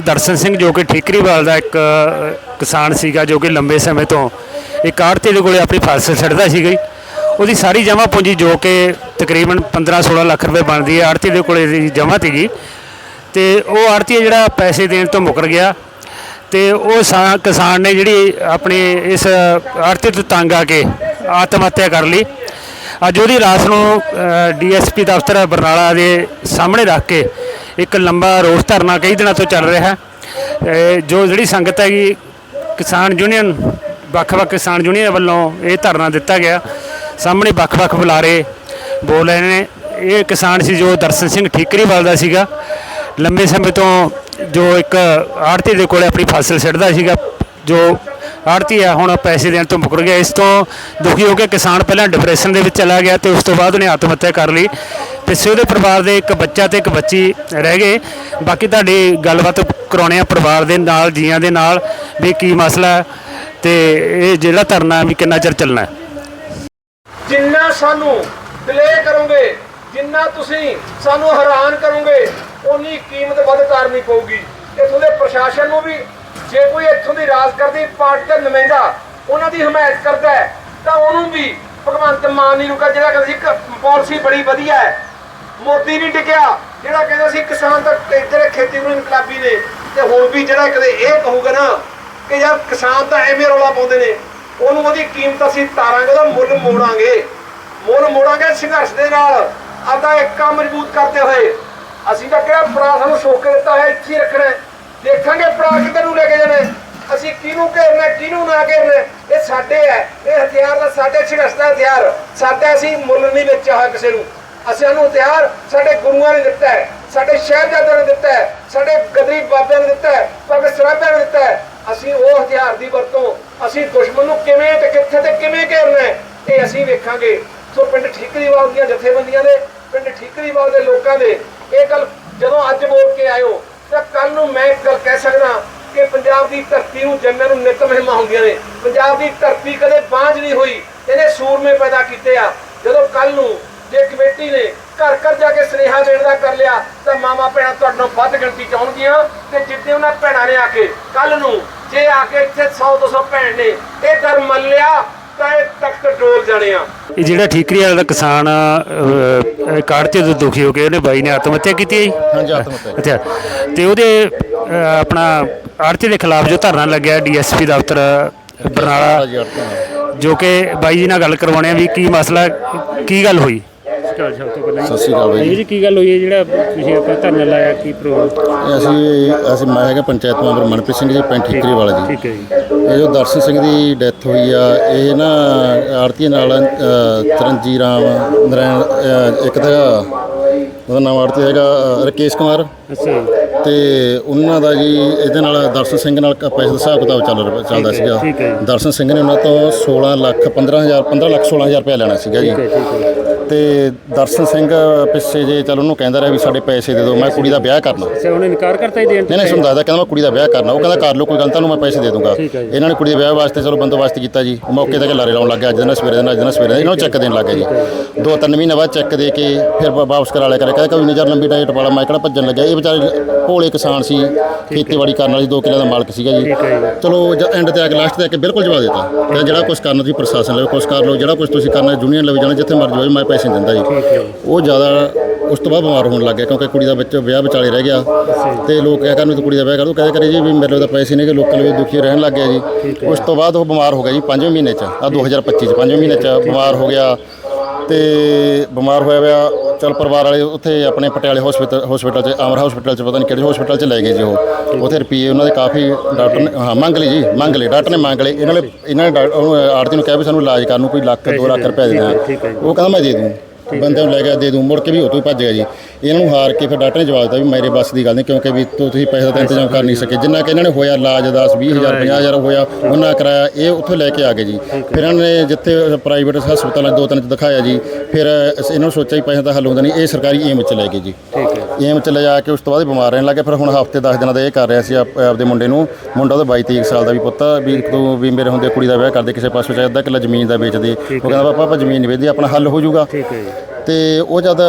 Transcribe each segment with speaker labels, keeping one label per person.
Speaker 1: ਦਰਸ਼ਨ ਸਿੰਘ ਜੋ ਕਿ ਠੀਕਰੀਵਾਲ ਦਾ ਇੱਕ ਕਿਸਾਨ ਸੀਗਾ ਜੋ ਕਿ ਲੰਬੇ ਸਮੇਂ ਤੋਂ ਇੱਕ ਆੜਤੀ ਦੇ ਕੋਲੇ ਆਪਣੀ ਫਸਲ ਛੱਡਦਾ ਸੀਗਾ ਜੀ। ਉਹਦੀ ਸਾਰੀ ਜਮ੍ਹਾਂ ਪੂੰਜੀ ਜੋ ਕਿ ਤਕਰੀਬਨ 15-16 ਲੱਖ ਰੁਪਏ ਬਣਦੀ ਹੈ ਆੜਤੀ ਦੇ ਕੋਲੇ ਦੀ ਜਮ੍ਹਾਂ ਸੀਗੀ। ਤੇ ਉਹ ਆੜਤੀ ਜਿਹੜਾ ਪੈਸੇ ਦੇਣ ਤੋਂ ਮੁਕਰ ਗਿਆ ਤੇ ਉਹ ਸਾ- ਕਿਸਾਨ ਨੇ ਜਿਹੜੀ ਆਪਣੀ ਇਸ ਆੜਤੀ ਤੋਂ ਤੰਗ ਆ ਕੇ ਆਤਮ ਹੱਤਿਆ ਕਰ ਲਈ। ਅੱਜ ਉਹਦੀ ਰਾਤ ਨੂੰ ਡੀਐਸਪੀ ਦਫ਼ਤਰ ਬਰਨਾਲਾ ਦੇ ਸਾਹਮਣੇ ਰੱਖ ਕੇ ਇੱਕ ਲੰਬਾ ਰੋਸ ਧਰਨਾ ਕਈ ਦਿਨਾਂ ਤੋਂ ਚੱਲ ਰਿਹਾ। ਹੈ ਜੋ ਜਿਹੜੀ ਸੰਗਤ ਹੈਗੀ, ਕਿਸਾਨ ਯੂਨੀਅਨ, ਵੱਖ-ਵੱਖ ਕਿਸਾਨ ਯੂਨੀਅਨ ਵੱਲੋਂ ਇਹ ਧਰਨਾ ਦਿੱਤਾ ਗਿਆ। ਸਾਹਮਣੇ ਵੱਖ-ਵੱਖ ਬੁਲਾਰੇ ਬੋਲ ਰਹੇ ਨੇ। ਇਹ ਕਿਸਾਨ ਸੀ ਜੋ ਦਰਸ਼ਨ ਸਿੰਘ ਠੀਕਰੀਵਾਲ ਦਾ ਸੀਗਾ। ਲੰਬੇ ਸਮੇਂ ਤੋਂ ਜੋ ਇੱਕ ਆੜਤੀ ਦੇ ਕੋਲੇ ਆਪਣੀ ਫਸਲ ਛੱਡਦਾ ਸੀਗਾ, ਜੋ ਆੜਤੀ ਆ, ਹੁਣ ਪੈਸੇ ਦੇਣ ਤੋਂ ਮੁਕਰ ਗਿਆ। ਇਸ ਤੋਂ ਦੁਖੀ ਹੋ ਕੇ ਕਿਸਾਨ ਪਹਿਲਾਂ ਡਿਪਰੈਸ਼ਨ ਦੇ ਵਿੱਚ ਚਲਾ ਗਿਆ ਤੇ ਉਸ ਤੋਂ ਬਾਅਦ ਉਹਨੇ ਆਤਮ ਹੱਤਿਆ ਕਰ ਲਈ। ਤੇ ਸੇ ਉਹਦੇ ਪਰਿਵਾਰ ਦੇ ਇੱਕ ਬੱਚਾ ਤੇ ਇੱਕ ਬੱਚੀ ਰਹਿ ਗਏ। ਬਾਕੀ ਤੁਹਾਡੀ ਗੱਲਬਾਤ ਕਰਾਉਣੇ ਆ ਪਰਿਵਾਰ ਦੇ ਨਾਲ, ਜੀਆਂ ਦੇ ਨਾਲ, ਵੀ ਕੀ ਮਸਲਾ ਹੈ ਤੇ ਇਹ ਜਿਹੜਾ ਧਰਨਾ ਵੀ ਕਿੰਨਾ ਚਿਰ ਚੱਲਣਾ ਹੈ।
Speaker 2: ਜਿੰਨਾ ਸਾਨੂੰ ਡਿਲੇ ਕਰੋਗੇ, ਜਿੰਨਾ ਤੁਸੀਂ ਸਾਨੂੰ ਹੈਰਾਨ ਕਰੋਗੇ ਉਨੀ ਕੀਮਤ ਵੱਧ ਕਰਨੀ ਪਊਗੀ ਇੱਥੋਂ ਦੇ ਪ੍ਰਸ਼ਾਸਨ ਨੂੰ ਵੀ ਜੇ ਕੋਈ ਇੱਥੋਂ ਦੀ ਰਾਜ ਕਰਦੀ, ਪਾਰਟੀ ਦਾ ਨੁਮਾਇੰਦਾ ਉਹਨਾਂ ਦੀ ਹਮਾਇਤ ਕਰਦਾ ਹੈ, ਤਾਂ ਉਹਨੂੰ ਵੀ ਭਗਵੰਤ ਮਾਨ ਜੀ ਰੁਕਾ ਜਿਹੜਾ ਕਹਿੰਦਾ ਸੀ ਇੱਕ ਪਾਲਿਸੀ ਬੜੀ ਵਧੀਆ ਹੈ। ਮੋਦੀ ਨਹੀਂ ਟਿਕਿਆ, ਜਿਹੜਾ ਕਹਿੰਦਾ ਸੀ ਕਿਸਾਨ ਤਾਂ ਜਿਹੜੇ ਖੇਤੀ ਨੂੰ ਇਨਕਲਾਬੀ ਨੇ, ਤੇ ਹੁਣ ਵੀ ਜਿਹੜਾ ਕਦੇ ਇਹ ਕਹੂਗਾ ਨਾ ਕਿ ਯਾਰ ਕਿਸਾਨ ਤਾਂ ਐਵੇਂ ਰੌਲਾ ਪਾਉਂਦੇ ਨੇ, ਉਹਨੂੰ ਉਹਦੀ ਕੀਮਤ ਅਸੀਂ ਤਾਰਾਂਗੇ, ਉਹਦਾ ਮੁੱਲ ਮੋੜਾਂਗੇ। ਮੁੱਲ ਮੋੜਾਂਗੇ ਸੰਘਰਸ਼ ਦੇ ਨਾਲ, ਆਪਦਾ ਇੱਕਾ ਮਜ਼ਬੂਤ ਕਰਦੇ ਹੋਏ। ਅਸੀਂ ਤਾਂ ਕਿਹਾ ਪਰਾ ਸਾਨੂੰ ਸੋਕ ਕੇ ਦਿੱਤਾ ਹੈ ਇੱਥੇ ਰੱਖਣਾ ਦੇਖਾਂਗੇ ਪਰਾ ਕਿੱਧਰ ਨੂੰ ਲੈ ਕੇ ਜਾਣਾ ਅਸੀਂ ਕਿਹਨੂੰ ਘੇਰਨਾ, ਕਿਹਨੂੰ ਨਾ ਘੇਰਨਾ ਇਹ ਸਾਡੇ ਹੈ। ਇਹ ਹਥਿਆਰ ਦਾ ਸਾਡੇ ਸੰਘਰਸ਼ ਹਥਿਆਰ। ਸਾਡਾ ਅਸੀਂ ਮੁੱਲ ਨਹੀਂ ਵੇਚਿਆ ਹੋਇਆ ਕਿਸੇ ਨੂੰ। ਅਸੀਂ ਨੂੰ ਹਥਿਆਰ ਸਾਡੇ ਗੁਰੂਆਂ ਨੇ ਦਿੱਤਾ ਹੈ, ਸਾਡੇ ਸ਼ਹਿਬਜ਼ਾਦਿਆਂ ਨੇ ਦਿੱਤਾ ਹੈ, ਸਾਡੇ ਗਦਰੀ ਬਾਬਿਆਂ ਨੇ ਦਿੱਤਾ ਹੈ ਭਗਤ ਸਰਾਭਿਆਂ ਨੇ ਦਿੱਤਾ ਹੈ। ਅਸੀਂ ਉਹ ਹਥਿਆਰ ਦੀ ਵਰਤੋਂ, ਅਸੀਂ ਦੁਸ਼ਮਣ ਨੂੰ ਕਿਵੇਂ ਤੇ ਕਿੱਥੇ ਤੇ ਕਿਵੇਂ ਘੇਰਨਾ ਹੈ, ਇਹ ਅਸੀਂ ਵੇਖਾਂਗੇ। ਸੋ ਪਿੰਡ ਠੀਕਰੀਵਾਲ ਦੀਆਂ ਜਥੇਬੰਦੀਆਂ ਦੇ, ਪਿੰਡ ਠੀਕਰੀਵਾਲ ਦੇ ਲੋਕਾਂ ਦੇ, ਇਹ ਗੱਲ ਜਦੋਂ ਅੱਜ ਬੋਲ ਕੇ ਆਇਓ ਤਾਂ ਕੱਲ ਨੂੰ ਮੈਂ ਇੱਕ ਗੱਲ ਕਹਿ ਸਕਦਾ ਕਿ ਪੰਜਾਬ ਦੀ ਧਰਤੀ ਨੂੰ ਜੰਮਿਆਂ ਨੂੰ ਨਿਤ ਮਹਿਮਾ ਹੁੰਦੀਆਂ ਨੇ। ਪੰਜਾਬ ਦੀ ਧਰਤੀ ਕਦੇ ਬਾਂਝ ਨਹੀਂ ਹੋਈ, ਇਹਨੇ ਸੂਰਮੇ ਪੈਦਾ ਕੀਤੇ ਆ। ਜਦੋਂ ਕੱਲ ਨੂੰ ਜੇ ਕਮੇਟੀ ਨੇ ਘਰ ਘਰ ਜਾ ਕੇ ਸੁਨੇਹਾ ਦੇਣ ਦਾ ਕਰ ਲਿਆ, ਤਾਂ ਮਾਮਾ ਭੈਣਾਂ ਤੁਹਾਡੇ ਨਾਲ ਵੱਧ ਗਿਣਤੀ ਚਾਹੁੰਦੀਆਂ ਆਉਣਗੀਆਂ ਤੇ ਜਿੱਦੇ ਉਹਨਾਂ ਭੈਣਾਂ ਨੇ ਆ ਕੇ ਕੱਲ ਨੂੰ ਜੇ ਆ ਕੇ ਇੱਥੇ 100 200 ਭੈਣ ਨੇ, ਇਹ ਧਰਮ ਮੰਨ ਲਿਆ ਤਾਂ ਇਹ ਤਖਤ ਡੋਲ ਜਾਣੇ ਆ।
Speaker 1: ਇਹ ਜਿਹੜਾ ਠੀਕਰੀ ਵਾਲਾ ਦਾ ਕਿਸਾਨ ਕਾੜਤੇ ਤੋਂ ਦੁਖੀ ਹੋ ਕੇ ਉਹਨੇ ਬਾਈ ਨੇ ਆਤਮ ਹੱਤਿਆ ਕੀਤੀ ਹੈ ਜੀ?
Speaker 3: ਹਾਂਜੀ ਆਤਮ ਹੱਤਿਆ।
Speaker 1: ਅੱਛਾ। ਤੇ ਉਹਦੇ ਆਪਣਾ ਆੜਤੀ ਦੇ ਖਿਲਾਫ ਜੋ ਧਰਨਾ ਲੱਗਿਆ ਡੀਐਸਪੀ ਦਫ਼ਤਰ ਬਰਨਾਲਾ
Speaker 3: ਜੀ
Speaker 1: ਕਿ ਬਾਈ ਜੀ ਨਾਲ ਗੱਲ ਕਰਵਾਉਣੇ ਆ ਵੀ ਕੀ ਮਸਲਾ ਕੀ ਗੱਲ ਹੋਈ? ਸਭ ਤੋਂ ਪਹਿਲਾਂ
Speaker 3: ਸਤਿ ਸ਼੍ਰੀ ਅਕਾਲ ਬਾਈ ਜੀ।
Speaker 1: ਕੀ ਗੱਲ ਹੋਈ ਹੈ ਜਿਹੜਾ ਤੁਸੀਂ ਆਪਣਾ ਧਰਨਾ ਲਾਇਆ ਕੀ ਪ੍ਰੋਬਲਮ
Speaker 3: ਇਹ ਅਸੀਂ ਅਸੀਂ ਮੈਂ ਹੈਗਾ ਪੰਚਾਇਤ ਮੈਂਬਰ ਮਨਪ੍ਰੀਤ ਸਿੰਘ ਜੀ ਪਿੰਡ ਠੀਕਰੀ ਵਾਲਾ ਜੀ।
Speaker 1: ਠੀਕ ਹੈ ਜੀ।
Speaker 3: ਇਹ ਜੋ ਦਰਸ਼ਨ ਸਿੰਘ ਦੀ ਡੈਥ ਹੋਈ ਆ ਇਹ ਨਾ ਆਰਤੀ ਨਾਲ ਅ, ਚਰਨਜੀਤ ਰਾਮ ਨਰਾਇਣ ਅ, ਇੱਕ ਤਾਂ ਉਹਦਾ ਨਾਮ ਆਰਤੀ ਹੈਗਾ ਅ, ਰਕੇਸ਼ ਕੁਮਾਰ।
Speaker 1: ਅੱਛਾ ਜੀ।
Speaker 3: ਤੇ ਉਹਨਾਂ ਦਾ ਜੀ ਇਹਦੇ ਨਾਲ ਦਰਸ਼ਨ ਸਿੰਘ ਨਾਲ ਕ- ਪੈਸੇ ਦਾ ਹਿਸਾਬ ਕਿਤਾਬ ਚੱਲ ਰਿਹਾ- ਚੱਲਦਾ ਸੀਗਾ।
Speaker 1: ਠੀਕ ਹੈ ਜੀ।
Speaker 3: ਦਰਸ਼ਨ ਸਿੰਘ ਨੇ ਉਹਨਾਂ ਤੋਂ 16 ਲੱਖ 15000 15 ਲੱਖ 16000 ਰੁਪਏ ਲੈਣਾ ਸੀਗਾ ਜੀ।
Speaker 1: ਠੀਕ ਹੈ।
Speaker 3: ਤੇ ਦਰਸ਼ਨ ਸਿੰਘ ਪਿੱਛੇ ਜੇ ਚੱਲ ਉਹਨੂੰ ਕਹਿੰਦਾ ਰਿਹਾ ਵੀ ਸਾਡੇ ਪੈਸੇ ਦੇ ਦਿਓ ਮੈਂ ਕੁੜੀ ਦਾ ਵਿਆਹ ਕਰਨਾ।
Speaker 1: ਅੱਛਾ ਉਹਨੇ ਇਨਕਾਰ ਕਰਤਾ ਹੀ ਦੇਣ
Speaker 3: ਨਹੀਂ ਨਹੀਂ ਸੁਣਦਾ ਕਹਿੰਦਾ ਮੈਂ ਕੁੜੀ ਦਾ ਵਿਆਹ ਕਰਨਾ ਉਹ ਕਹਿੰਦਾ ਕਰ ਲਓ ਕੋਈ ਗੱਲ ਤੁਹਾਨੂੰ ਮੈਂ ਪੈਸੇ ਦੇ ਦੂੰਗਾ। ਇਹਨਾਂ ਨੇ ਕੁੜੀ ਦੇ ਵਿਆਹ ਵਾਸਤੇ ਚਲੋ ਬੰਦੋਬਸਤ ਕੀਤਾ ਜੀ ਮੌਕੇ ਤੇ ਲਾਰੇ ਲਾਉਣ ਲੱਗਾ ਅੱਜ ਦਿਨ ਸਵੇਰੇ ਦਿਨ ਅੱਜ ਦਿਨ ਸਵੇਰੇ ਇਹਨਾਂ ਨੂੰ ਚੈੱਕ ਦੇਣ ਲੱਗਾ ਜੀ। ਦੋ ਤਿੰਨ ਮਹੀਨੇ ਬਾਅਦ ਚੈੱਕ ਦੇ ਕੇ ਫਿਰ ਵਾਪਸ ਕਰਾ ਲਿਆ ਕਰੇ ਕਹਿੰਦਾ ਕੋਈ ਨਜ਼ਰ ਲੰਬੀ ਡਾਈਟ ਵਾਲਾ ਮੈਂ ਕਿਹੜਾ ਭੱਜਣ ਲੱਗਿਆ ਇਹ ਵਿਚਾਰੇ ਭੋਲੇ ਕਿਸਾਨ ਸੀ ਖੇਤੀਬਾੜੀ ਕਰਨ ਵਾਲੀ 2 ਕਿੱਲੇ ਦਾ ਮਾਲਕ ਸੀਗਾ ਜੀ। ਚਲੋ ਐਂਡ ਤੇ ਆ ਕੇ ਲਾਸਟ ਤੇ ਆ ਕੇ ਬਿਲਕੁਲ ਜਵਾਬ ਦਿੱਤਾ। ਜਿਹੜਾ ਕੁਝ ਕਰਨਾ ਤੁਸੀਂ ਪ੍ਰਸ਼ਾਸਨ ਲਵੇ ਕੁਝ ਕਰ ਲਓ ਜਿਹੜਾ ਕੁਝ ਤੁਸੀਂ ਕਰਨਾ ਯੂਨੀਅਨ ਲਵੇ ਜਾਣਾ ਜਿੱਥੇ ਮਰਜ਼ੀ ਹੋਵੇ ਮੈਂ ਪੈਸੇ ਦਿੰਦਾ ਜੀ। ਉਹ ਜ਼ਿਆਦਾ ਉਸ ਤੋਂ ਬਾਅਦ ਬਿਮਾਰ ਹੋਣ ਲੱਗ ਗਿਆ ਕਿਉਂਕਿ ਕੁੜੀ ਦਾ ਵਿੱਚ ਵਿਆਹ ਵਿਚਾਲੇ ਰਹਿ ਗਿਆ। ਤੇ ਲੋਕ ਕਹਿ ਕਰਨ ਤੂੰ ਕੁੜੀ ਦਾ ਵਿਆਹ ਕਰ ਦੋ। ਕਹਿੰਦੇ ਕਰੇ ਜੀ ਵੀ ਮੇਰੇ ਕੋਲ ਤਾਂ ਪੈਸੇ ਨਹੀਂ ਕਿ ਲੋਕਾਂ ਲਈ ਦੁਖੀ ਰਹਿਣ ਲੱਗ ਗਿਆ ਜੀ। ਉਸ ਤੋਂ ਬਾਅਦ ਉਹ ਬਿਮਾਰ ਹੋ ਗਿਆ ਜੀ 5ਵੇਂ ਮਹੀਨੇ 'ਚ। ਆ 2025 'ਚ 5ਵੇਂ ਮਹੀਨੇ 'ਚ ਬਿਮਾਰ ਹੋ ਗਿਆ। ਤੇ ਬਿਮਾਰ ਹੋਇਆ ਹੋਇਆ ਚਲ ਪਰਿਵਾਰ ਵਾਲੇ ਉੱਥੇ ਆਪਣੇ ਪਟਿਆਲੇ ਹਸਪੀਟਲ ਹਸਪੀਟਲ 'ਚ ਅਮਰ ਹਸਪੀਟਲ 'ਚ ਪਤਾ ਨਹੀਂ ਕਿਹੜੇ ਹਸਪੀਟਲ 'ਚ ਲੈ ਗਏ ਜੀ ਉਹ। ਉੱਥੇ ਰੁਪਏ ਉਹਨਾਂ ਦੇ ਕਾਫੀ ਡਾਕਟਰ ਨੇ ਹਾਂ ਮੰਗ ਲਈ ਜੀ ਮੰਗ ਲਈ ਡਾਕਟਰ ਨੇ ਮੰਗ ਲਈ। ਇਹਨਾਂ ਨੇ ਇਹਨਾਂ ਨੇ ਆੜਤੀ ਨੂੰ ਕਿਹਾ ਵੀ ਸਾਨੂੰ ਇਲਾਜ ਕਰਨ ਨੂੰ ਕੋਈ ਲੱਖ 2 ਲੱਖ ਰੁਪਏ ਦੇਣਾ
Speaker 1: ਹੈ ਜੀ।
Speaker 3: ਉਹ ਕਹਿੰਦਾ ਮੈਂ ਦੇ ਦੂੰ ਬੰਦੇ ਨੂੰ ਲੈ ਗਿਆ ਦੇ ਦੂੰ ਮੁੜ ਕੇ ਵੀ ਉਹ ਤੋਂ ਹੀ ਭੱਜ ਗਿਆ ਜੀ। ਇਹਨਾਂ ਨੂੰ ਹਾਰ ਕੇ ਫਿਰ ਡਾਕਟਰ ਨੇ ਜਵਾਬ ਦਿੱਤਾ ਵੀ ਮੇਰੇ ਬੱਸ ਦੀ ਗੱਲ ਨਹੀਂ ਕਿਉਂਕਿ ਵੀ ਤੁ- ਤੁਸੀਂ ਪੈਸੇ ਦਾ ਇੰਤਜ਼ਾਮ ਕਰ ਨਹੀਂ ਸਕੇ। ਜਿੰਨਾ ਕਿ ਇਹਨਾਂ ਨੇ ਹੋਇਆ ਇਲਾਜ 10 20000 50000 ਹੋਇਆ ਉਹਨਾਂ ਕਰਾਇਆ ਇਹ ਉੱਥੋਂ ਲੈ ਕੇ ਆ ਗਏ ਜੀ। ਫਿਰ ਇਹਨਾਂ ਨੇ ਜਿੱਥੇ ਪ੍ਰਾਈਵੇਟ ਹਸਪਤਾਲਾਂ ਦੋ ਤਿੰਨ ਚ ਦਿਖਾਇਆ ਜੀ ਫਿਰ ਇਹਨਾਂ ਨੂੰ ਸੋਚਿਆ ਵੀ ਪੈਸੇ ਦਾ ਹੱਲ ਹੁੰਦਾ ਨਹੀਂ ਇਹ ਸਰਕਾਰੀ ਏਮ ਚ ਲੈ ਗਏ ਜੀ। ਏਮ ਚ ਲੈ ਜਾ ਕੇ ਉਸ ਤੋਂ ਬਾਅਦ ਇਹ ਬਿਮਾਰ ਰਹਿਣ ਲੱਗੇ ਫਿਰ ਹੁਣ ਹਫ਼ਤੇ 10 ਦਿਨਾਂ ਦਾ ਇਹ ਕਰ ਰਿਹਾ ਸੀ ਆਪ- ਆਪਦੇ ਮੁੰਡੇ ਨੂੰ। ਮੁੰਡਾ ਉਹਦਾ 22 23 ਸਾਲ ਦਾ ਵੀ ਪੁੱਤ ਆ, ਵੀ ਤੂੰ ਵੀ ਮੇਰੇ ਹੁੰਦੇ ਕੁੜੀ ਦਾ ਵਿਆਹ ਕਰਦੇ ਕਿਸੇ ਪਾਸੇ ਚਾਹੇ ਅੱਧਾ ਕਿੱਲਾ ਜ਼ਮੀਨ ਦਾ ਵੇਚ ਦੇ ਉਹ ਕਹਿੰਦਾ ਪਾਪਾ ਆਪਾਂ ਜ਼ਮੀਨ ਨਹੀਂ ਵੇਚਦੇ ਆਪਣਾ ਹੱਲ ਹੋ ਜਾਊਗਾ।
Speaker 1: ਠੀਕ ਹੈ ਜੀ।
Speaker 3: ਤੇ ਉਹ ਜਦ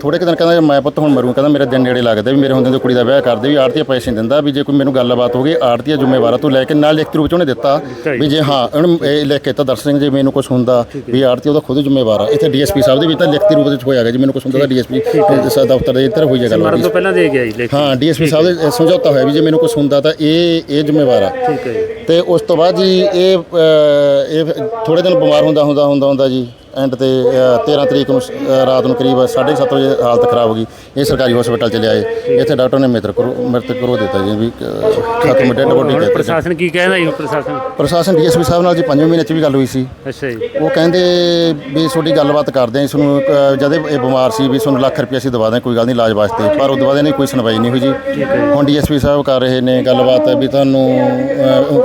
Speaker 3: ਥੋੜੇ ਕੁ ਦਿਨ ਕਹਿੰਦਾ ਮੈਂ ਪੁੱਤ ਹੁਣ ਮਰੂੰ ਕਹਿੰਦਾ ਮੇਰੇ ਦਿਨ ਨੇੜੇ ਲੱਗਦੇ ਵੀ ਮੇਰੇ ਹੁੰਦੇ ਤੇ ਕੁੜੀ ਦਾ ਵਿਆਹ ਕਰਦੇ ਵੀ ਆੜਤੀਆ ਪੈਸੇ ਨਹੀਂ ਦਿੰਦਾ ਵੀ ਜੇ ਕੋਈ ਮੈਨੂੰ ਗੱਲਬਾਤ ਹੋ ਗਈ ਆੜਤੀਆ ਜ਼ਿੰਮੇਵਾਰ ਤੂੰ ਲੈ ਕੇ ਨਾਲ ਲਿਖਤੀ ਰੂਪ ਚ ਉਹਨੇ ਦਿੱਤਾ ਵੀ ਜੇ। ਹਾਂ ਉਹਨੂੰ ਇਹ ਲਿਖ ਕੇ ਤਾਂ ਦਰਸ਼ਨ ਸਿੰਘ ਜੇ ਮੈਨੂੰ ਕੁਝ ਹੁੰਦਾ ਵੀ ਆੜਤੀ ਉਹਦਾ ਖੁਦ ਜ਼ਿੰਮੇਵਾਰ ਆ। ਇੱਥੇ ਡੀਐਸਪੀ ਸਾਹਿਬ ਦੇ ਵੀ ਤਾਂ ਲਿਖਤੀ ਰੂਪ ਵਿੱਚ ਹੋਇਆ ਗਿਆ ਜੀ ਮੈਨੂੰ ਕੁਝ ਹੁੰਦਾ ਤਾਂ ਡੀਐਸਪੀ ਦਫ਼ਤਰ ਦੇ ਇੱਧਰ ਹੋਈ ਹੈ ਗੱਲ
Speaker 1: ਮਰਨ ਤੋਂ ਪਹਿਲਾਂ ਦੇ ਗਿਆ ਜੀ
Speaker 3: ਹਾਂ ਡੀਐਸਪੀ ਸਾਹਿਬ ਦੇ ਸਮਝੌਤਾ ਹੋਇਆ ਵੀ ਜੇ ਮੈਨੂੰ ਕੁਝ ਹੁੰਦਾ ਤਾਂ ਇਹ ਇਹ ਜ਼ਿੰਮੇਵਾਰ ਆ।
Speaker 1: ਠੀਕ ਹੈ ਜੀ।
Speaker 3: ਤੇ ਉਸ ਤੋਂ ਬਾਅਦ ਜੀ ਇਹ ਇਹ ਥੋੜੇ ਦਿਨ ਬਿਮਾਰ ਹੁੰਦਾ ਹੁੰਦਾ ਹੁੰਦਾ ਹੁੰਦਾ ਜੀ। ਐਂਡ ਤੇ ਅ, 13 ਤਰੀਕ ਨੂੰ ਰਾਤ ਨੂੰ ਕਰੀਬ 7:30 ਵਜੇ ਹਾਲਤ ਖਰਾਬ ਹੋ ਗਈ। ਇਹ ਸਰਕਾਰੀ ਹਸਪਤਾਲ ਚ ਲਿਆਏ ਇੱਥੇ ਡਾਕਟਰ ਨੇ ਮ੍ਰਿਤਕ ਕਰੋ ਮ੍ਰਿਤਕ ਕਰੋ ਦਿੱਤਾ ਜੀ ਵੀ ਖਤਮ ਡੈਡ ਬੋਡੀ ਦਿੱਤੀ
Speaker 1: ਪ੍ਰਸ਼ਾਸਨ ਕੀ ਕਹਿੰਦਾ ਜੀ? ਪ੍ਰਸ਼ਾਸਨ?
Speaker 3: ਪ੍ਰਸ਼ਾਸਨ ਡੀਐਸਪੀ ਸਾਹਿਬ ਨਾਲ ਜੀ ਪੰਜਵੇਂ ਮਹੀਨੇ ਚ ਵੀ ਗੱਲ ਹੋਈ ਸੀ।
Speaker 1: ਅੱਛਾ ਜੀ।
Speaker 3: ਉਹ ਕਹਿੰਦੇ ਵੀ ਤੁਹਾਡੀ ਗੱਲਬਾਤ ਕਰਦੇ ਆ ਇਸ ਨੂੰ ਜਦ ਇਹ ਬਿਮਾਰ ਸੀ ਵੀ ਤੁਹਾਨੂੰ ਲੱਖ ਰੁਪਏ ਅਸੀਂ ਦਵਾ ਦਾਂ ਕੋਈ ਗੱਲ ਨਹੀਂ ਇਲਾਜ ਵਾਸਤੇ। ਪਰ ਉਹ ਦਵਾ ਦੇ ਨਹੀਂ ਕੋਈ ਸੁਣਵਾਈ ਨਹੀਂ ਹੋਈ ਜੀ। ਹੁਣ ਡੀਐਸਪੀ ਸਾਹਿਬ ਕਰ ਰਹੇ ਨੇ ਗੱਲਬਾਤ ਵੀ ਤੁਹਾਨੂੰ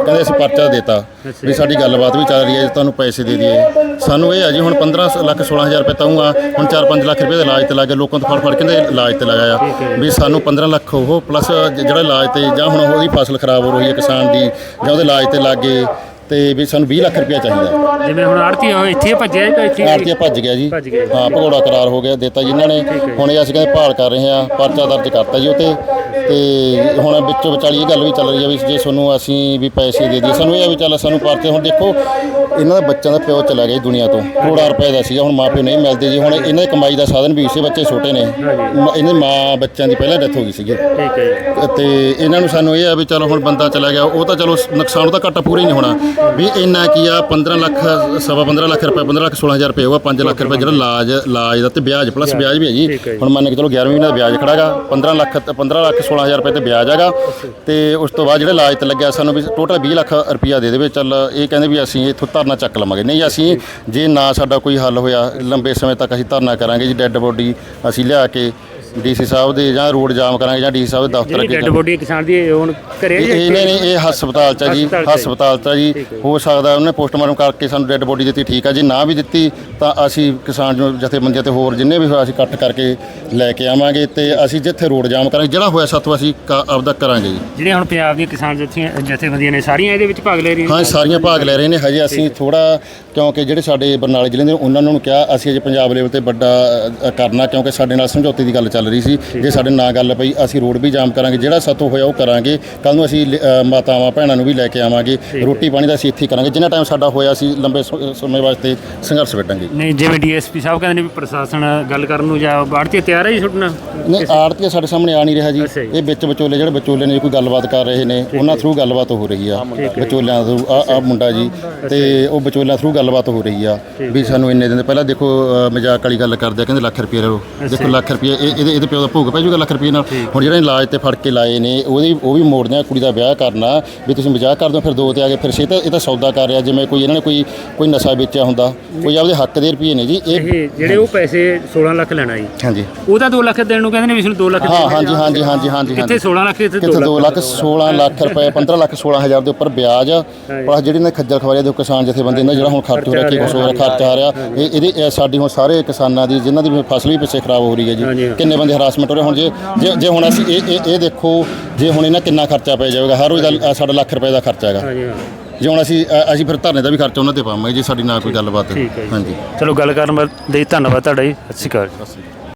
Speaker 3: ਕਹਿੰਦੇ ਅਸੀਂ ਪਰਚਾ ਦੇਤਾ। ਵੀ ਸਾਡੀ ਗੱਲਬਾਤ ਵੀ ਚੱਲ ਰਹੀ ਹੈ ਤੁਹਾਨੂੰ ਪੈਸੇ ਦੇ ਦਈਏ। ਸਾਨੂੰ ਇਹ ਆ ਜੀ, ਹੁਣ 15 ਲੱਖ 16000 ਰੁਪਏ ਤਾਊਂਗਾ ਹੁਣ 4-5 ਲੱਖ ਰੁਪਏ ਦਾ ਇਲਾਜ ਤੇ ਲੱਗ ਲੋਕਾਂ ਤੋਂ ਫੜ ਫੜ ਕੇ ਇਲਾਜ ਤੇ ਲਗਾਇਆ। ਵੀ ਸਾਨੂੰ 15 ਲੱਖ ਉਹ ਪਲੱਸ ਜਿਹੜਾ ਇਲਾਜ ਤੇ ਜਾਂ ਹੁਣ ਉਹਦੀ ਫਸਲ ਖਰਾਬ ਹੋ ਰਹੀ ਹੈ ਕਿਸਾਨ ਦੀ, ਜਾਂ ਉਹਦੇ ਇਲਾਜ ਤੇ ਲੱਗੇ ਤੇ ਵੀ ਸਾਨੂੰ 20 ਲੱਖ ਰੁਪਏ ਚਾਹੀਦਾ।
Speaker 1: ਜਿਵੇਂ ਹੁਣ ਆੜਤੀ ਇੱਥੇ ਹੀ ਭੱਜਿਆ ਕਿ ਇੱਥੇ ਹੀ-
Speaker 3: ਭੱਜ ਗਿਆ ਜੀ।
Speaker 1: ਭੱਜ ਗਿਆ।
Speaker 3: ਹਾਂ ਭਗੌੜਾ ਕਰਾਰ ਹੋ ਗਿਆ ਦਿੱਤਾ ਜੀ ਇਹਨਾਂ ਨੇ। ਹੁਣ ਇਹ ਅਸੀਂ ਕਹਿੰਦੇ ਭਾਲ ਕਰ ਰਹੇ ਹਾਂ ਪਰਚਾ ਦਰਜ ਕਰਤਾ ਜੀ ਉਹ ਤੇ ਹੁਣ ਵਿੱਚੋਂ ਵਿਚਾਲੀ ਇਹ ਗੱਲ ਵੀ ਚੱਲ ਰਹੀ ਹੈ ਵੀ ਜੇ ਤੁਹਾਨੂੰ ਅਸੀਂ ਵੀ ਪੈਸੇ ਦੇ ਦਈਏ ਸਾਨੂੰ ਇਹ ਆ ਵੀ ਚੱਲ ਸਾਨੂੰ ਪਰਚੇ ਹੁਣ ਦੇਖੋ ਇਹਨਾਂ ਦਾ ਬੱਚਿਆਂ ਦਾ ਪਿਓ ਚਲਾ ਗਿਆ ਜੀ ਦੁਨੀਆ ਤੋਂ। ਕਰੋੜਾਂ ਰੁਪਏ ਦਾ ਸੀਗਾ ਹੁਣ ਮਾਪਿਓ ਨਹੀਂ ਮਿਲਦੇ ਜੀ। ਹੁਣ ਇਹਨਾਂ ਦੀ ਕਮਾਈ ਦਾ ਸਾਧਨ ਵੀ ਇਸੇ ਬੱਚੇ ਛੋਟੇ ਨੇ। ਮ- ਇਹਨਾਂ ਦੀ ਮਾਂ ਬੱਚਿਆਂ ਦੀ ਪਹਿਲਾਂ ਡੈਥ ਹੋ ਗਈ ਸੀਗੀ।
Speaker 1: ਠੀਕ ਹੈ ਜੀ।
Speaker 3: ਤੇ ਇਹਨਾਂ ਨੂੰ ਸਾਨੂੰ ਇਹ ਆ ਵੀ ਚਲੋ ਹੁਣ ਬੰਦਾ ਚਲਾ ਗਿਆ ਉਹ ਤਾਂ ਚਲੋ ਨੁਕਸਾਨ ਤਾਂ ਘਾਟਾ ਪੂਰਾ ਹੀ ਨਹੀਂ ਹੋਣਾ। ਵੀ ਇੰਨਾ ਕੀ ਆ 15 ਲੱਖ ਸਵਾ 15 ਲੱਖ ਰੁਪਏ 15 ਲੱਖ 16000 ਰੁਪਏ ਹੋਗਾ 5 ਲੱਖ ਰੁਪਏ ਜਿਹੜਾ ਇਲਾਜ ਇਲਾਜ ਦਾ ਤੇ ਵਿਆਜ ਪਲੱਸ ਵਿਆਜ ਵੀ ਹੈ ਜੀ। ਹੁਣ ਮੰਨ ਕੇ ਚਲੋ 11 ਮਹੀਨੇ ਦਾ ਵਿਆਜ ਖੜਾਗਾ 15 ਲੱਖ ਤੇ 15 ਲੱਖ 16000 ਰੁਪਏ ਤੇ ਵਿਆਜ ਹੈਗਾ। ਤੇ ਉਸ ਤੋਂ ਬਾਅਦ ਜਿਹੜਾ ਇਲਾਜ ਤੇ ਲੱਗਿਆ ਸਾਨੂੰ ਵੀ ਟੋਟਲ 20 ਲੱਖ ਰੁਪਇਆ ਦੇ ਦੇਵੇ ਚੱਲ ਇਹ ਕਹਿੰਦੇ ਵੀ ਅਸੀਂ ਇੱਥੋਂ ਧਰਨਾ ਚੱਕ ਲਵਾਂਗੇ। ਨਹੀਂ ਅਸੀਂ ਜੇ ਨਾ ਸਾਡਾ ਕੋਈ ਹੱਲ ਹੋਇਆ ਲੰਬੇ ਸਮੇਂ ਤੱਕ ਅਸੀਂ ਧਰਨਾ ਕਰਾਂਗੇ ਜੀ ਡੈੱਡ ਬੋਡੀ ਅਸੀਂ ਲਿਆ ਕੇ ਡੀਸੀ ਸਾਹਿਬ ਦੇ ਜਾਂ ਰੋਡ ਜਾਮ ਕਰਾਂਗੇ ਜਾਂ ਡੀਸੀ ਸਾਹਿਬ ਦੇ ਦਫ਼ਤਰ
Speaker 1: ਜਿਹੜੀ
Speaker 3: ਅੱਗੇ
Speaker 1: ਡੈੱਡ ਬੋਡੀ ਕਿਸਾਨ ਦੀ ਇਹ ਹੁਣ ਘਰੇ
Speaker 3: ਇਹ ਨਹੀਂ ਨਹੀਂ ਇਹ ਹਸਪਤਾਲ ਚ ਆ ਜੀ
Speaker 1: ਹਸਪਤਾਲ ਚ ਆ ਜੀ।
Speaker 3: ਹਸਪਤਾਲ ਚ ਆ ਜੀ। ਹੋ ਸਕਦਾ ਉਹਨੇ ਪੋਸਟਮਾਰਟਮ ਕਰਕੇ ਸਾਨੂੰ ਡੈੱਡ ਬੋਡੀ ਦਿੱਤੀ ਠੀਕ ਆ ਜੀ। ਨਾ ਵੀ ਦਿੱਤੀ ਤਾਂ ਅਸੀਂ ਕਿਸਾਨ ਜੋ ਜਥੇਬੰਦੀਆਂ ਤੇ ਹੋਰ ਜਿੰਨੇ ਵੀ ਹੋਇਆ ਅਸੀਂ ਇਕੱਠ ਕਰਕੇ ਲੈ ਕੇ ਆਵਾਂਗੇ ਤੇ ਅਸੀਂ ਜਿੱਥੇ ਰੋਡ ਜਾਮ ਕਰਾਂਗੇ ਜਿਹੜਾ ਹੋਇਆ ਸਾਥੋਂ ਅਸੀਂ ਕ- ਆਪਦਾ ਕਰਾਂਗੇ ਜੀ।
Speaker 1: ਜਿਹੜੀਆਂ ਹੁਣ ਪੰਜਾਬ ਦੀਆਂ ਕਿਸਾਨ ਜਥੀਆਂ ਜਥੇਬੰਦੀਆਂ ਨੇ ਸਾਰੀਆਂ ਇਹਦੇ ਵਿੱਚ ਭਾਗ ਲੈ ਰਹੀਆਂ
Speaker 3: ਹਾਂ ਸਾਰੀਆਂ ਭਾਗ ਲੈ ਰਹੇ ਨੇ। ਹਜੇ ਅਸੀਂ ਥੋੜਾ ਕਿਉਂਕਿ ਜਿਹੜੇ ਸਾਡੇ ਬਰਨਾਲੇ ਜ਼ਿਲ੍ਹੇ ਦੇ ਉਹਨਾਂ ਨੂੰ ਕਿਹਾ ਅਸੀਂ ਅਜੇ ਪੰਜਾਬ ਲੈਵਲ ਤੇ ਵੱਡਾ ਅ, ਕਰਨਾ ਕਿਉਂਕਿ ਸਾਡੇ ਨਾਲ ਸਮਝੌਤੇ ਦੀ ਗੱਲ ਚੱਲ ਰਹੀ ਸੀ ਜੇ ਸਾਡੇ ਨਾਲ ਗੱਲ ਪਈ ਅਸੀਂ ਰੋਡ ਵੀ ਜਾਮ ਕਰਾਂਗੇ ਜਿਹੜਾ ਸਾਥੋਂ ਹੋਇਆ ਉਹ ਕਰਾਂਗੇ। ਕੱਲ ਨੂੰ ਅਸੀਂ ਅ, ਮਾਤਾਵਾਂ ਭੈਣਾਂ ਨੂੰ ਵੀ ਲੈ ਕੇ ਆਵਾਂਗੇ। ਰੋਟੀ ਪਾਣੀ ਦਾ ਅਸੀਂ ਇੱਥੇ ਹੀ ਕਰਾਂਗੇ। ਜਿੰਨਾ ਟਾਈਮ ਸਾਡਾ ਹੋਇਆ ਅਸੀਂ ਲੰਬੇ ਸ- ਸਮੇਂ ਵਾਸਤੇ ਸੰਘਰਸ਼ ਵਿੱਢਾਂਗੇ।
Speaker 1: ਨਹੀਂ ਜਿਵੇਂ ਡੀਐਸਪੀ ਸਾਹਿਬ ਕਹਿੰਦੇ ਨੇ ਵੀ ਪ੍ਰਸ਼ਾਸਨ ਗੱਲ ਕਰਨ ਨੂੰ ਜਾਂ ਆੜਤੀ ਤਿਆਰ ਹੈ ਜੀ ਤੁਹਾਡੇ ਨਾਲ
Speaker 3: ਨਹੀਂ ਆੜਤੀ ਸਾਡੇ ਸਾਹਮਣੇ ਆ ਨਹੀਂ ਰਿਹਾ ਜੀ।
Speaker 1: ਅੱਛਾ ਜੀ।
Speaker 3: ਇਹ ਵਿੱਚ ਵਿਚੋਲੇ ਜਿਹੜੇ ਵਿਚੋਲੇ ਨੇ ਕੋਈ ਗੱਲਬਾਤ ਕਰ ਰਹੇ ਨੇ ਉਹਨਾਂ ਥਰੂ ਗੱਲਬਾਤ ਹੋ ਰਹੀ ਆ। ਵਿਚੋਲਿਆਂ ਥਰੂ ਆ ਆ ਮੁੰਡਾ ਜੀ। ਤੇ ਉਹ ਵਿਚੋਲਿਆਂ ਥਰੂ ਗੱਲਬਾਤ ਹੋ ਰਹੀ ਆ। ਵੀ ਸਾਨੂੰ ਇੰਨੇ ਦਿਨ ਪਹਿਲਾਂ ਦੇਖੋ ਅ, ਮਜ਼ਾਕ ਵਾਲੀ ਗੱਲ ਕਰਦੇ ਆ ਕਹਿੰਦੇ ਲੱਖ ਰੁਪਏ ਲਓ ਦੇਖੋ ਲੱਖ ਰੁਪਏ ਇਹ ਇਹਦੇ ਇਹਦੇ ਪਿਓ ਦਾ ਭੋਗ ਪੈ ਜਾਊਗਾ ਲੱਖ ਰੁਪਏ ਨਾਲ ਹੁਣ ਜਿਹੜਾ ਇਲਾਜ ਤੇ ਫੜ ਕੇ ਲਾਏ ਨੇ ਉਹਦੀ ਉਹ ਵੀ ਮੋੜਦੇ ਆ ਕੁੜੀ ਦਾ ਵਿਆਹ ਕਰਨਾ ਵੀ ਤੁਸੀਂ ਮਜ਼ਾਕ ਕਰਦੇ ਹੋ ਫਿਰ ਦੋ ਤੇ ਆ ਗਏ ਫਿਰ ਸੇ ਤਾਂ ਇਹ ਤਾਂ ਸੌਦਾ ਕਰ ਰਿਹਾ ਜਿਵੇਂ ਕੋਈ ਇਹਨਾਂ ਨੇ ਕੋਈ ਕੋਈ ਨਸ਼ਾ ਵੇਚਿਆ ਹੁੰਦਾ ਕੋਈ ਆਪਦੇ ਹੱਕ ਦੇ ਰੁਪਏ ਨੇ ਜੀ ਇਹ
Speaker 1: ਇਹ ਜਿਹੜੇ ਉਹ ਪੈਸੇ 16 ਲੱਖ ਲੈਣਾ ਜੀ।
Speaker 3: ਹਾਂਜੀ।
Speaker 1: ਉਹਦਾ 2 ਲੱਖ ਦੇਣ ਨੂੰ ਕਹਿੰਦੇ ਨੇ ਵੀ ਇਸ ਨੂੰ 2 ਲੱਖ
Speaker 3: ਹਾਂ ਹਾਂਜੀ ਹਾਂਜੀ ਹਾਂਜੀ ਹਾਂਜੀ
Speaker 1: ਕਿੱਥੇ 16 ਲੱਖ ਇੱਥੇ 2
Speaker 3: ਕਿੱਥੇ 2
Speaker 1: ਲੱਖ
Speaker 3: ਲੱਖ 16 ਲੱਖ ਰੁਪਏ 15 ਲੱਖ 16 ਹਜ਼ਾਰ ਦੇ ਉੱਪਰ ਵਿਆਜ ਪਲੱਸ ਜਿਹੜੀ ਨੇ ਖੱਜਲ ਖਵਾਰੀ ਦੇ ਕਿਸਾਨ ਜਥੇਬੰਦੀ ਦਾ ਜਿਹੜਾ ਹੁਣ ਖਰਚ ਹੋ ਰਿਹਾ ਕੀ ਕੁਛ ਹੋ ਰਿਹਾ। ਖਰਚ ਆ ਰਿਹਾ। ਇਹ ਇਹਦੇ ਇਹ ਸਾਡੀ ਹੁਣ ਸਾਰੇ ਕਿਸਾਨਾਂ ਦੀ ਜਿਨ੍ਹਾਂ ਦੀ ਫਸਲ ਵੀ ਪਿੱਛੇ ਖਰਾਬ ਹੋ ਰਹੀ ਹੈ ਜੀ। ਕਿੰਨੇ ਬੰਦੇ ਹਰਾਸਮੈਂਟ ਹੋ ਰਹੇ ਹੁਣ ਜੇ ਜੇ- ਜੇ ਹੁਣ ਅਸੀਂ ਇਹ ਇਹ ਇਹ ਦੇਖੋ ਜੇ ਹੁਣ ਇਹਨਾਂ ਕਿੰਨਾ ਖਰਚਾ ਪੈ ਜਾਵੇਗਾ ਹਰ ਰੋਜ਼ ਦਾ ਅ, ਸਾਡਾ ਲੱਖ ਰੁਪਏ ਦਾ ਖਰਚਾ ਹੈਗਾ।
Speaker 1: ਹਾਂਜੀ ਹਾਂ।
Speaker 3: ਜੇ ਹੁਣ ਅਸੀਂ ਅ, ਅਸੀਂ ਫਿਰ ਧਰਨੇ ਦਾ ਵੀ ਖਰਚਾ ਉਹਨਾਂ ਤੇ ਪਾਵਾਂਗੇ ਜੇ ਸਾਡੀ ਨਾ ਕੋਈ ਗੱਲਬਾਤ।
Speaker 1: ਠੀਕ ਹੈ ਜੀ।
Speaker 3: ਹਾਂਜੀ।
Speaker 1: ਚਲੋ ਗੱਲ ਕਰਨ ਲਈ ਧੰਨਵਾਦ ਤੁਹਾਡਾ ਜੀ। ਸਤਿ ਸ਼੍ਰੀ ਅਕਾਲ।